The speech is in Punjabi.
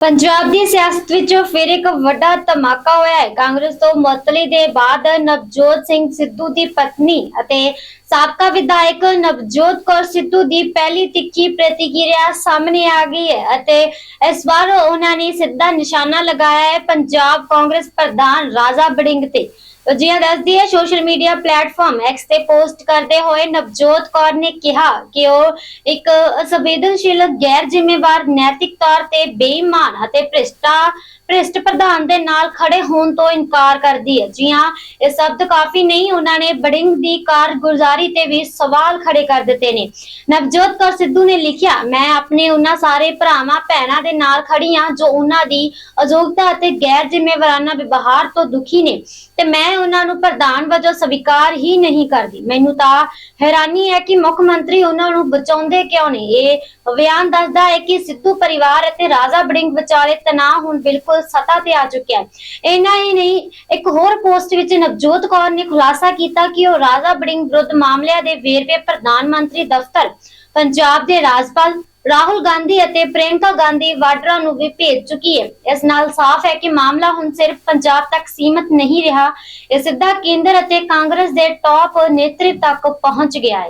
ਪੰਜਾਬ ਦੀ ਸਿਆਸਤ ਵਿੱਚ ਫਿਰ ਇੱਕ ਵੱਡਾ ਧਮਾਕਾ ਹੋਇਆ ਹੈ। ਕਾਂਗਰਸ ਤੋਂ ਮੁਅੱਤਲੀ ਦੇ ਬਾਅਦ ਨਵਜੋਤ ਸਿੰਘ ਸਿੱਧੂ ਦੀ ਪਤਨੀ ਅਤੇ ਸਾਬਕਾ ਵਿਧਾਇਕ ਨਵਜੋਤ ਕੌਰ ਸਿੱਧੂ ਦੀ ਪਹਿਲੀ ਤਿੱਖੀ ਪ੍ਰਤੀਕਿਰਿਆ ਸਾਹਮਣੇ ਆ ਗਈ ਹੈ ਅਤੇ ਇਸ ਵਾਰ ਉਹਨਾਂ ਨੇ ਸਿੱਧਾ ਨਿਸ਼ਾਨਾ ਲਗਾਇਆ ਹੈ ਪੰਜਾਬ ਕਾਂਗਰਸ ਪ੍ਰਧਾਨ ਰਾਜਾ ਬੜਿੰਗ ਤੇ। ਤੋ ਜੀ ਹਾਂ, ਦੱਸਦੀ ਹੈ ਸੋਸ਼ਲ ਮੀਡੀਆ ਪਲੇਟਫਾਰਮ X ਤੇ ਪੋਸਟ ਕਰਦੇ ਹੋਏ ਨਵਜੋਤ ਕੌਰ ਨੇ ਕਿਹਾ ਕਿ ਉਹ ਇੱਕ ਅਸੰਵੇਦਨਸ਼ੀਲ ਗੈਰ ਜ਼ਿੰਮੇਵਾਰ ਨੈਤਿਕ ਤੌਰ ਤੇ ਬੇਈਮਾਨ ਅਤੇ ਭ੍ਰਿਸ਼ਟਾ, ਭ੍ਰਿਸ਼ਟ ਪ੍ਰਧਾਨ ਦੇ ਨਾਲ ਖੜੇ ਹੋਣ ਤੋਂ ਇਨਕਾਰ ਕਰਦੀ ਹੈ। ਜੀ ਹਾਂ, ਇਹ ਸ਼ਬਦ ਕਾਫੀ ਨਹੀਂ, ਉਹਨਾਂ ਨੇ ਬੜਿੰਗ ਦੀ ਕਾਰਗੁਜ਼ਾਰੀ ਤੇ ਵੀ ਸਵਾਲ ਖੜੇ ਕਰ ਦਿੱਤੇ ਨੇ। ਨਵਜੋਤ ਕੌਰ ਸਿੱਧੂ ਨੇ ਲਿਖਿਆ, ਮੈਂ ਆਪਣੇ ਉਹਨਾਂ ਸਾਰੇ ਭਰਾਵਾਂ, ਭੈਣਾਂ ਦੇ ਨਾਲ ਖੜੀ ਹਾਂ ਜੋ ਉਹਨਾਂ ਦੀ ਅਯੋਗਤਾ ਅਤੇ ਗੈਰ ਜ਼ਿੰਮੇਵਾਰਾਨਾ ਵਿਵਹਾਰ ਤੋਂ ਦੁਖੀ ਨੇ ਤੇ ਮੈਂ ਉਹਨਾਂ ਨੂੰ ਪ੍ਰਧਾਨ ਵਜੋਂ ਸਵੀਕਾਰ ਹੀ ਨਹੀਂ ਕਰਦੀ। ਮੈਨੂੰ ਤਾਂ ਹੈਰਾਨੀ ਹੈ ਕਿ ਮੁੱਖ ਮੰਤਰੀ ਉਹਨਾਂ ਨੂੰ ਬਚਾਉਂਦੇ ਕਿਉਂ ਨਹੀਂ ਇਹ ਬਿਆਨ ਦੱਸਦਾ ਹੈ ਕਿ ਸਿੱਧੂ ਪਰਿਵਾਰ ਅਤੇ ਰਾਜਾ ਬੜਿੰਗ ਵਿਚਾਲੇ ਤਣਾਅ ਹੁਣ ਬਿਲਕੁਲ ਸਤਾ ਤੇ ਆ ਚੁੱਕਿਆ ਹੈ। ਇੰਨਾ ਹੀ ਨਹੀਂ, ਇੱਕ ਹੋਰ ਪੋਸਟ ਵਿੱਚ ਨਵਜੋਤ ਕੌਰ ਨੇ ਖੁਲਾਸਾ ਕੀਤਾ ਕਿ ਉਹ ਰਾਜਾ ਬੜਿੰਗ ਵਿਰੁੱਧ ਮਾਮਲਿਆਂ ਦੇ ਵੇਰਵੇ ਪ੍ਰਧਾਨ ਮੰਤਰੀ ਦਫ਼ਤਰ, ਪੰਜਾਬ ਦੇ ਰਾਜਪਾਲ ਰਾਹੁਲ ਗਾਂਧੀ ਅਤੇ ਪ੍ਰਿਯੰਕਾ ਗਾਂਧੀ ਵਾਡਰਾ ਨੂੰ ਵੀ ਭੇਜ ਚੁੱਕੀ ਹੈ। ਇਸ ਨਾਲ ਸਾਫ਼ ਹੈ ਕਿ ਮਾਮਲਾ ਹੁਣ ਸਿਰਫ ਪੰਜਾਬ ਤੱਕ ਸੀਮਤ ਨਹੀਂ ਰਿਹਾ। ਇਹ ਸਿੱਧਾ ਕੇਂਦਰ ਅਤੇ ਕਾਂਗਰਸ ਦੇ ਟੌਪ ਨੇਤਰੀ ਤੱਕ ਪਹੁੰਚ ਗਿਆ ਹੈ।